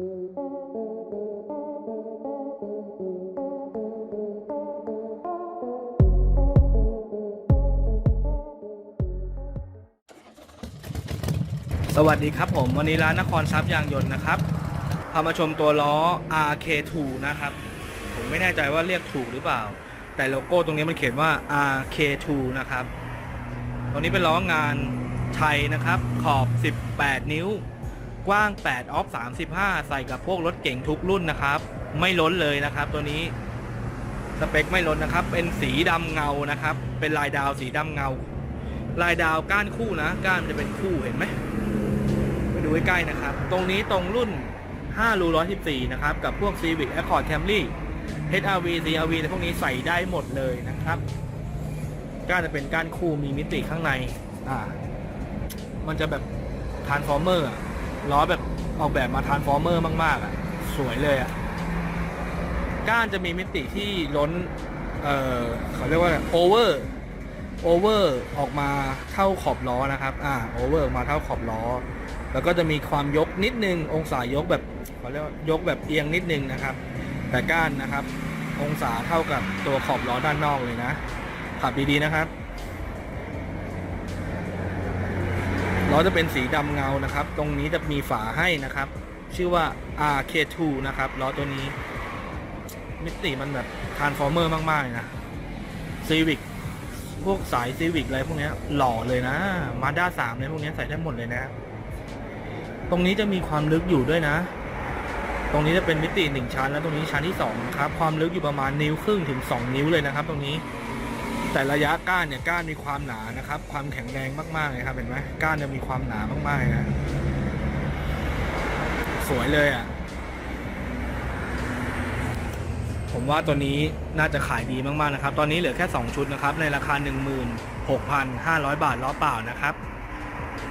สวัสดีครับผมวันนี้ร้านนครทรัพย์ยางยนต์นะครับพามาชมตัวล้อ RK2 นะครับ ผมไม่แน่ใจว่าเรียกถูกหรือเปล่า แต่โลโก้ตรงนี้มันเขียนว่า RK2 นะครับตัวนี้เป็นล้องานไทยนะครับ ขอบ 18 นิ้ว กว้าง 8 ออฟ 35 ใส่กับพวกรถเก่งทุกรุ่นนะครับ ไม่ล้นเลยนะครับ ตัวนี้ สเปคไม่ล้นนะครับ เป็นสีดำเงานะครับ เป็นลายดาวสีดำเงา ลายดาวก้านคู่นะ ก้านมันจะเป็นคู่เห็นไหมไปดูใกล้ๆนะครับ ตรงนี้ตรงรุ่น5รู114 นะครับ กับพวก Civic Accord Camry HRV CRV และพวกนี้ใส่ได้หมดเลยนะครับก้านจะเป็นก้านคู่มีมิติข้างใน อ่า มันจะแบบทานฟอร์เมอร์ ล้อแบบออกแบบมาทานฟอร์เมอร์มาก ๆอะ สวยเลยอะ ก้านจะมีมิติที่ล้น เออเขาเรียกว่าโอเวอร์ โอเวอร์ออกมาเท่าขอบล้อนะครับ อ่า โอเวอร์มาเท่าขอบล้อ แล้วก็จะมีความยกนิดนึง องศายกแบบเขาเรียกว่ายกแบบเอียงนิดนึงนะครับ แต่ก้านนะครับ องศาเท่ากับตัวขอบล้อด้านนอกเลยนะ ขับดีๆนะครับ ล้อจะเป็นสีดำเงานะครับ ตรงนี้จะมีฝาให้นะครับ ชื่อว่า RK2 นะครับล้อตัวนี้ มิติมันแบบทานฟอร์เมอร์มากๆเลยนะ Civic พวกสายซีวิกอะไรพวกนี้หล่อเลยนะมาด้าสามเลยพวกนี้ใส่ได้หมดเลยนะ ตรงนี้จะมีความลึกอยู่ด้วยนะ ตรงนี้จะเป็นมิติหนึ่งชั้น แล้วตรงนี้ชั้นที่สองครับ ความลึกอยู่ประมาณนิ้วครึ่งถึงสองนิ้วเลยนะครับ ตรงนี้ แต่ระยะก้านเนี่ยก้านมีความหนานะครับ ความแข็งแรงมากๆเลยครับเห็นไหมก้านจะมีความหนามากๆเลยนะสวยเลยอะผมว่าตัวนี้น่าจะขายดีมากๆนะครับ ตอนนี้เหลือแค่ 2 ชุดนะครับ ในราคา 16,500 บาทล้อเปล่านะครับ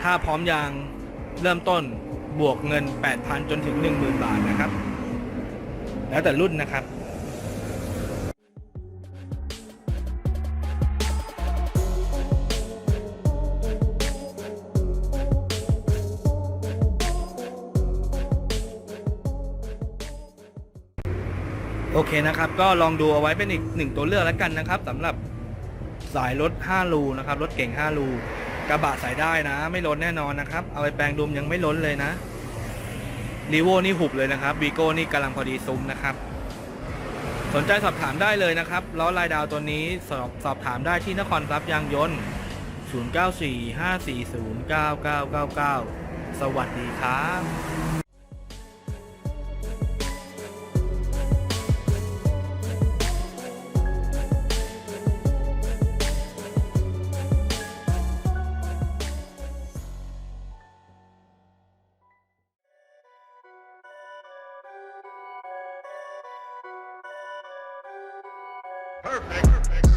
ถ้าพร้อมยางเริ่มต้นบวกเงิน 8,000 จนถึง 10,000 บาทนะครับ แล้วแต่รุ่นนะครับ โอเคนะครับ ก็ลองดูเอาไว้เป็นอีกหนึ่งตัวเลือกแล้วกันนะครับสำหรับสายรถ5รูนะครับ รถเก่ง5รูกระบะใส่ได้นะ ไม่ล้นแน่นอนนะครับ เอาไปแปลงดุมยังไม่ล้นเลยนะรีโวนี่หุบเลยนะครับวีโก้นี่กำลังพอดีซุ้มนะครับ สนใจสอบถามได้เลยนะครับล้อลายดาวตัวนี้สอบสอบถามได้ที่นครทรัพย์ยางยนต์ 0945409999 สวัสดีครับ Perfect. Perfect.